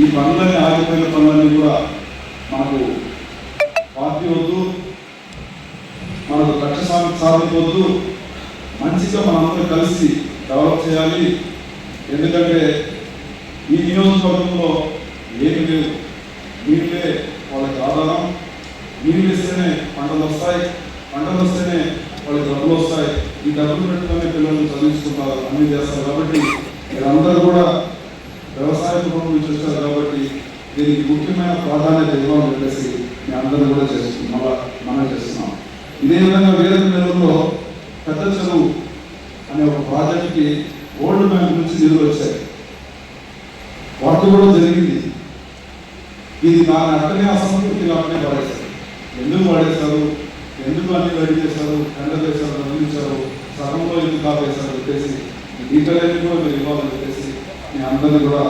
ఈ పనులన్నీ ఆగిపోయిన పనులన్నీ కూడా మనకు పార్టీ వద్దు మనకు లక్ష సాధించవద్దు మంచిగా మనందరం కలిసి డెవలప్ చేయాలి. ఎందుకంటే ఈ నియోజకవర్గంలో ఏమి లేవు నీళ్ళే వాళ్ళకి ఆధారం. నీళ్ళు ఇస్తేనే పంటలు వస్తాయి. పంటలు వస్తేనే వాళ్ళకి డబ్బులు వస్తాయి. ఈ డబ్బులు పెట్టుకునే పిల్లలు చదివించుకుంటారు అన్ని చేస్తారు కాబట్టి మీరందరూ కూడా చూస్తారు కాబట్టి దీనికి ముఖ్యమైన ప్రాధాన్యత ఇవ్వాలని చెప్పేసి మేము అందరం కూడా చేస్తున్నాం మళ్ళా మనం చేస్తున్నాం. ఇదే విధంగా వేరే నెలల్లో పెద్ద చెరువు అనే ఒక ప్రాజెక్ట్కి ఓల్డ్ బ్యాంక్ నుంచి నిధులు వచ్చాయి. వాటి కూడా జరిగింది. ఇది దాని అక్కడే అసంతృప్తి అక్కడే పడేశారు. ఎందుకు పడేశారు? ఎందుకు అన్ని రెడీ చేశారు? ఎండ చేశారు? అందించారు సగంలో ఎందుకు కాపేశారు చెప్పేసి డీటెయిల్ కూడా మీరు ఇవ్వాలని చెప్పేసి మీ అందరినీ కూడా